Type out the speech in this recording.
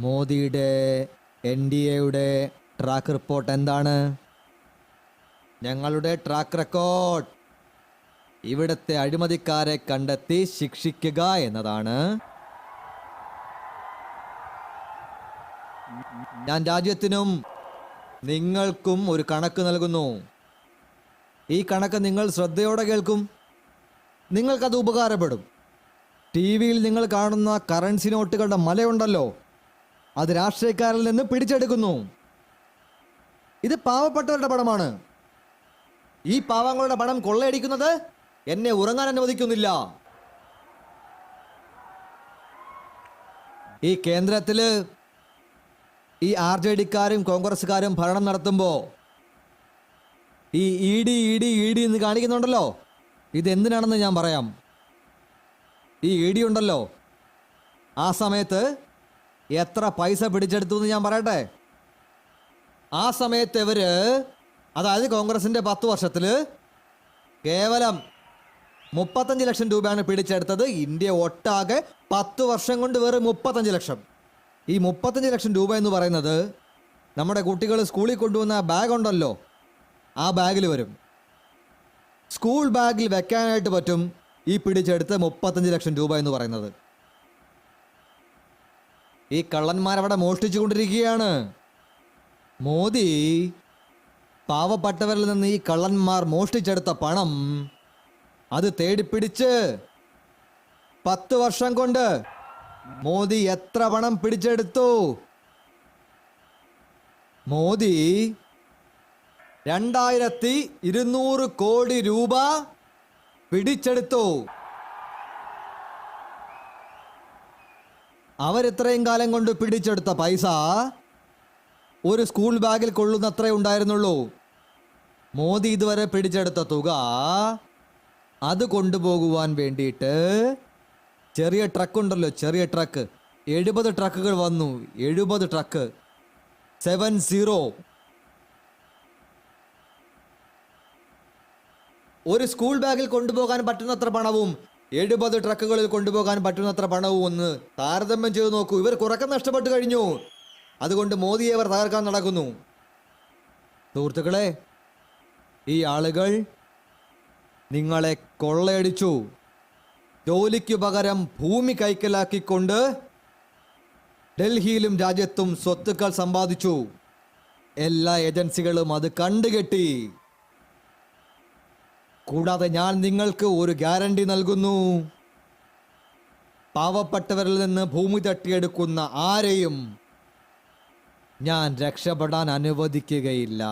മോദിയുടെ N D എയുടെ track report എന്താണ്? ഞങ്ങളുടെ ട്രാക്ക് റെക്കോർഡ് ഇവിടുത്തെ അഴിമതിക്കാരെ കണ്ടെത്തി ശിക്ഷിക്കുക എന്നതാണ്. ഞാൻ രാജ്യത്തിനും നിങ്ങൾക്കും ഒരു കണക്ക് നൽകുന്നു. ഈ കണക്ക് നിങ്ങൾ ശ്രദ്ധയോടെ കേൾക്കും. നിങ്ങൾക്കത് ഉപകാരപ്പെടും. ടി വിയിൽ നിങ്ങൾ കാണുന്ന കറൻസി നോട്ടുകളുടെ മലയുണ്ടല്ലോ. അത് രാഷ്ട്രീയക്കാരിൽ നിന്ന് പിടിച്ചെടുക്കുന്നു. ഇത് പാവപ്പെട്ടവരുടെ പടമാണ് ഈ പാവങ്ങളുടെ പടം കൊള്ളയടിക്കുന്നത് എന്നെ ഉറങ്ങാൻ അനുവദിക്കുന്നില്ല. ഈ കേന്ദ്രത്തിൽ ഈ ആർ ജെ ഡിക്കാരും കോൺഗ്രസ്സുകാരും ഭരണം നടത്തുമ്പോൾ ഈ E D E D E D എന്ന് കാണിക്കുന്നുണ്ടല്ലോ? ഇതെന്തിനാണെന്ന് ഞാൻ പറയാം. ഈ ഇ ഡി ഉണ്ടല്ലോ. ആ സമയത്ത് എത്ര പൈസ പിടിച്ചെടുത്തു എന്ന് ഞാൻ പറയട്ടെ? ആ സമയത്ത് ഇവർ അതായത് കോൺഗ്രസിന്റെ പത്ത് വർഷത്തിൽ കേവലം മുപ്പത്തഞ്ച് ലക്ഷം രൂപയാണ് പിടിച്ചെടുത്തത്. ഇന്ത്യ ഒട്ടാകെ പത്ത് വർഷം കൊണ്ട് വെറും മുപ്പത്തഞ്ച് ലക്ഷം. ഈ മുപ്പത്തഞ്ച് ലക്ഷം രൂപ എന്ന് പറയുന്നത് നമ്മുടെ കുട്ടികൾ സ്കൂളിൽ കൊണ്ടുവന്ന ബാഗ് ഉണ്ടല്ലോ ആ ബാഗിൽ വരും. സ്കൂൾ ബാഗിൽ വെക്കാനായിട്ട് പറ്റും ഈ പിടിച്ചെടുത്ത് മുപ്പത്തഞ്ച് ലക്ഷം രൂപ എന്ന് പറയുന്നത്. ഈ കള്ളന്മാരവിടെ മോഷ്ടിച്ചുകൊണ്ടിരിക്കുകയാണ്. മോദി പാവപ്പെട്ടവരിൽ നിന്ന് ഈ കള്ളന്മാർ മോഷ്ടിച്ചെടുത്ത പണം അത് തേടിപ്പിടിച്ച് പത്ത് വർഷം കൊണ്ട് മോദി എത്ര പണം പിടിച്ചെടുത്തു? മോദി രണ്ടായിരത്തി ഇരുന്നൂറ് കോടി രൂപ പിടിച്ചെടുത്തു. അവരിത്രയും കാലം കൊണ്ട് പിടിച്ചെടുത്ത പൈസ ഒരു സ്കൂൾ ബാഗിൽ കൊള്ളുന്നത്രേ ഉണ്ടായിരുന്നുള്ളൂ. മോദി ഇതുവരെ പിടിച്ചെടുത്ത തുക അത് കൊണ്ടുപോകുവാൻ വേണ്ടിയിട്ട് ചെറിയ ട്രക്ക് ഉണ്ടല്ലോ ചെറിയ ട്രക്ക് എഴുപത് ട്രക്കുകൾ വന്നു. എഴുപത് ട്രക്ക് സെവൻ സീറോ ഒരു സ്കൂൾ ബാഗിൽ കൊണ്ടുപോകാൻ പറ്റുന്നത്ര പണവും എഴുപത് ട്രക്കുകളിൽ കൊണ്ടുപോകാൻ പറ്റുന്നത്ര പണവും ഒന്ന് താരതമ്യം ചെയ്തു നോക്കൂ. ഇവർ കുറക്കം നഷ്ടപ്പെട്ടു കഴിഞ്ഞു. അതുകൊണ്ട് മോദിയെ അവർ തകർക്കാൻ നടക്കുന്നു. സുഹൃത്തുക്കളെ ഈ ആളുകൾ നിങ്ങളെ കൊള്ളയടിച്ചു. ജോലിക്ക് പകരം ഭൂമി കൈക്കലാക്കിക്കൊണ്ട് ഡൽഹിയിലും രാജ്യത്തും സ്വത്തുക്കൾ സമ്പാദിച്ചു. എല്ലാ ഏജൻസികളും അത് കണ്ടുകെട്ടി. കൂടാതെ ഞാൻ നിങ്ങൾക്ക് ഒരു ഗ്യാരണ്ടി നൽകുന്നു. പാവപ്പെട്ടവരിൽ നിന്ന് ഭൂമി തട്ടിയെടുക്കുന്ന ആരെയും ഞാൻ രക്ഷപ്പെടാൻ അനുവദിക്കുകയില്ല.